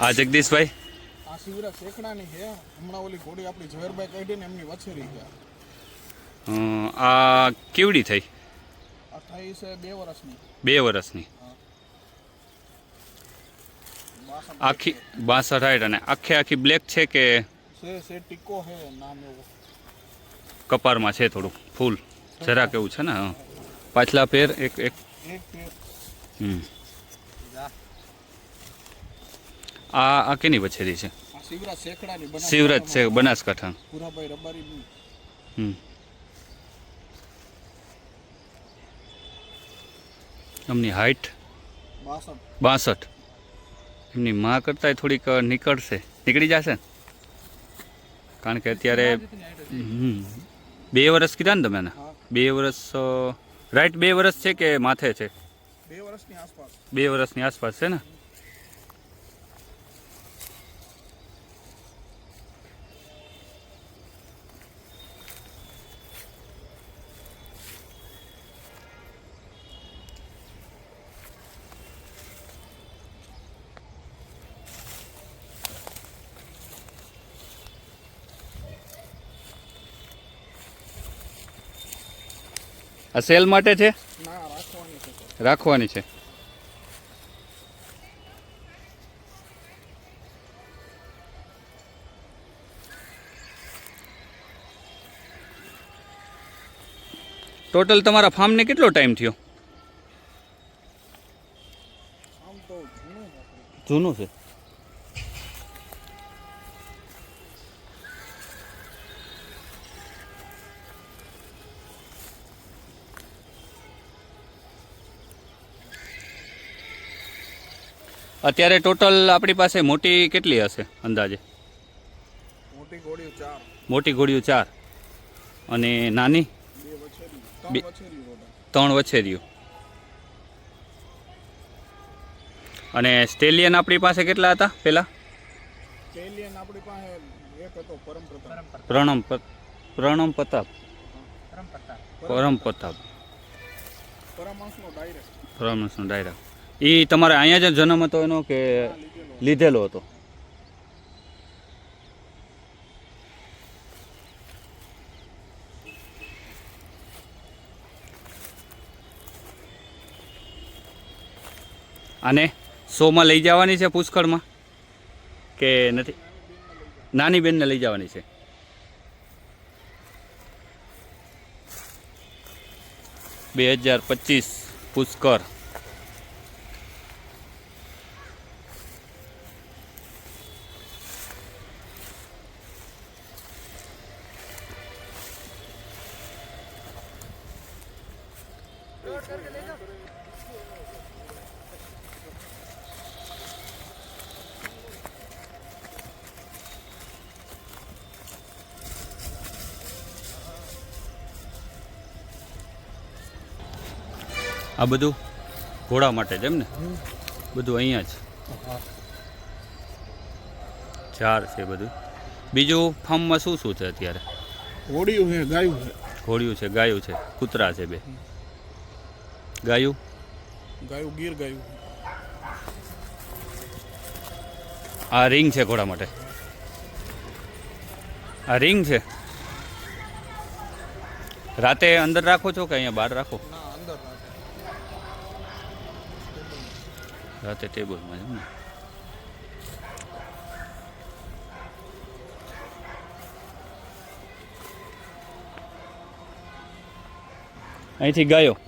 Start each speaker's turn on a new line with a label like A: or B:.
A: આ જગદીશભાઈ.
B: આ શિવરા શેખડાની છે. હમણાં ઓલી ઘોડી આપણી ઝવેરભાઈ કાઢી ને એમની વછેરી છે
A: આ કેવડી થઈ?
B: આ થઈ છે બે વર્ષની.
A: બે વર્ષની. આખી બાસઠ હાઈટ અને આખે આખી બ્લેક છે કે
B: છે છે ટીકો છે નામ એવો.
A: કપારમાં છે થોડું ફૂલ. જરાક એવું છે ને પાછલા પેર એક એક. હમ. આ આ કેની વછેરી છે?
B: શિવરાજ શેખડાની
A: શિવરાજ છે બનાસકાંઠા.
B: પુરાભાઈ
A: હમ. એમની હાઈટ
B: બાસઠ.
A: એમની માં કરતાં થોડીક નીકળશે. નીકળી જશે? કારણ કે અત્યારે બે વર્ષ કીધા ને તમે બે વર્ષ રાઈટ બે વર્ષ છે કે માથે છે?
B: બે વર્ષની આસપાસ.
A: બે વર્ષની આસપાસ છે ને? આ સેલ માટે છે
B: રાખવાની છે સર.
A: રાખવાની છે ટોટલ તમારા ફાર્મને કેટલો ટાઈમ થયો. જૂનું છે અત્યારે ટોટલ આપણી પાસે મોટી કેટલી હશે અંદાજે?
B: મોટી ઘોડીઓ ચાર.
A: મોટી ઘોડીઓ ચાર. અને નાની?
B: ત્રણ વછેરી
A: વછેરીઓ અને સ્ટેલિયન આપણી પાસે કેટલા હતા પહેલાં?
B: કેલિયન આપણી પાસે એક હતો પરમપ્રતાપ
A: પ્રણમ પ્રતાપ પ્રણમ પ્રતાપ. પરમ પ્રતાપ.
B: પરમાંશનો ડાયરેક્ટ.
A: પરમહંસનો ડાયરા એ તમારે અહીંયા જ જન્મ હતો એનો કે
B: લીધેલો
A: હતો? અને શોમાં લઈ જવાની છે પુષ્કળમાં? કે નથી? નાની બેનને લઈ જવાની છે? બે હજાર પચીસ પુષ્કર. આ બધું ઘોડા માટે જ એમ ને? બધું અહીંયા જ. ચાર છે બધું. બીજું ફાર્મમાં શું શું છે અત્યારે?
B: ઘોડિયું છે ગાયું છે.
A: ઘોડિયું છે ગાયું છે. કૂતરા છે બે. ગાયું?
B: ગાયું ગીર ગાયું.
A: આ રિંગ છે ઘોડા માટે. આ રિંગ છે? રાતે અંદર રાખો છો કે અહીંયા બહાર
B: રાખો.
A: રાતે ટેબલમાં એમ ને. અહીંથી ગાયો.